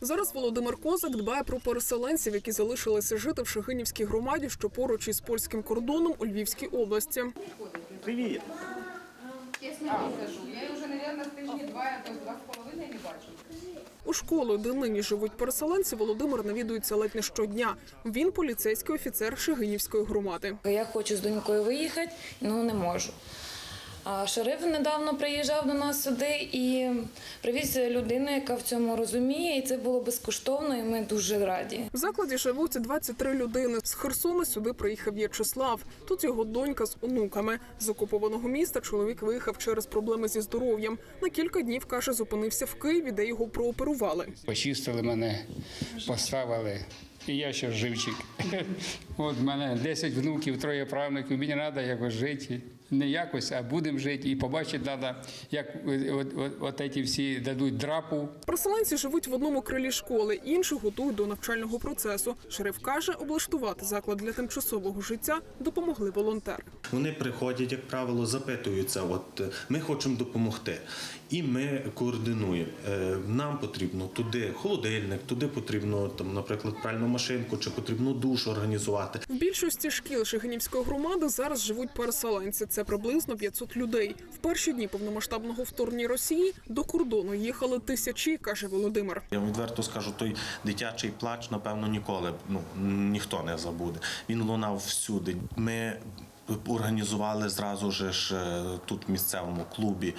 Зараз Володимир Козак дбає про переселенців, які залишилися жити в Шегинівській громаді, що поруч із польським кордоном у Львівській області. Привіт. Чесно. Я вже, мабуть, тижні два, то два з половиною не бачу. У школу, де нині живуть переселенці, Володимир навідується ледь не щодня. Він поліцейський офіцер Шегинівської громади. Я хочу з донькою виїхати, ну не можу. А шериф недавно приїжджав до нас сюди і привіз людину, яка в цьому розуміє, і це було безкоштовно, і ми дуже раді. В закладі живуть 23 людини. З Херсона сюди приїхав В'ячеслав. Тут його донька з онуками. З окупованого міста чоловік виїхав через проблеми зі здоров'ям. На кілька днів каже, зупинився в Києві, де його прооперували. Почистили мене, поставили. І я ще живчик. От мене 10 внуків, троє правнуків. Мені треба якось жити. Не якось, а будемо жити. І побачити треба, як от, от, от ці всі дадуть драпу. Переселенці живуть в одному крилі школи, інші готують до навчального процесу. Шериф каже, облаштувати заклад для тимчасового життя допомогли волонтери. Вони приходять, як правило, запитуються. От е, ми хочемо допомогти, і ми координуємо. Е, Нам потрібно туди холодильник, туди потрібно там, наприклад, пральну машинку, чи потрібно душ організувати. В більшості шкіл Шегинівської громади зараз живуть переселенці. Це приблизно 500 людей. В перші дні повномасштабного вторгнення Росії до кордону їхали тисячі, каже Володимир. Я відверто скажу, той дитячий плач, напевно, ніколи ну, ніхто не забуде. Він лунав всюди. Ми організували зразу ж е, тут в місцевому клубі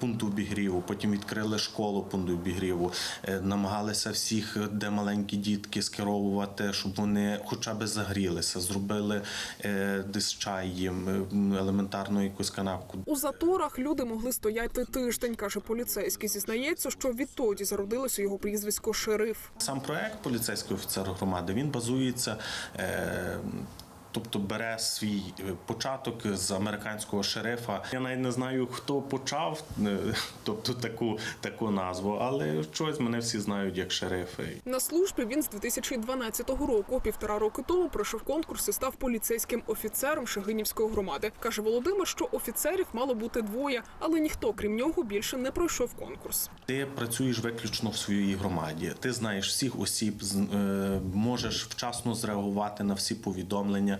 пункт обігріву, потім відкрили школу пункт обігріву, Е, намагалися всіх, де маленькі дітки, скеровувати, щоб вони хоча б загрілися, зробили е, десь чай їм, е, елементарну якусь канапку. У заторах люди могли стояти тиждень, каже поліцейський. Зізнається, що відтоді зародилося його прізвисько шериф. Сам проект поліцейського офіцера громади він базується. Тобто бере свій е, початок з американського шерифа. Я навіть не знаю, хто почав е, тобто таку, таку назву, але щось мене всі знають як шерифи. На службі він з 2012 року, півтора роки тому, пройшов конкурс і став поліцейським офіцером Шегинівської громади. каже Володимир, що офіцерів мало бути двоє, але ніхто, крім нього, більше не пройшов конкурс. Ти працюєш виключно в своїй громаді. Ти знаєш всіх осіб, е, можеш вчасно зреагувати на всі повідомлення,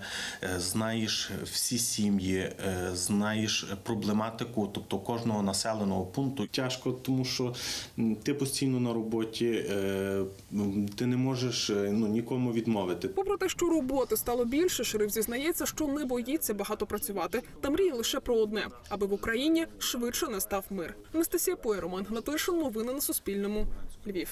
знаєш всі сім'ї, е, знаєш проблематику, тобто кожного населеного пункту. Тяжко, тому що ти постійно на роботі, е, ти не можеш е, ну, нікому відмовити. Попри те, що роботи стало більше, шериф зізнається, що не боїться багато працювати та мріє лише про одне, аби в Україні швидше настав мир. Анастасія Пой, Роман Гнатишин. Новини на Суспільному. Львів.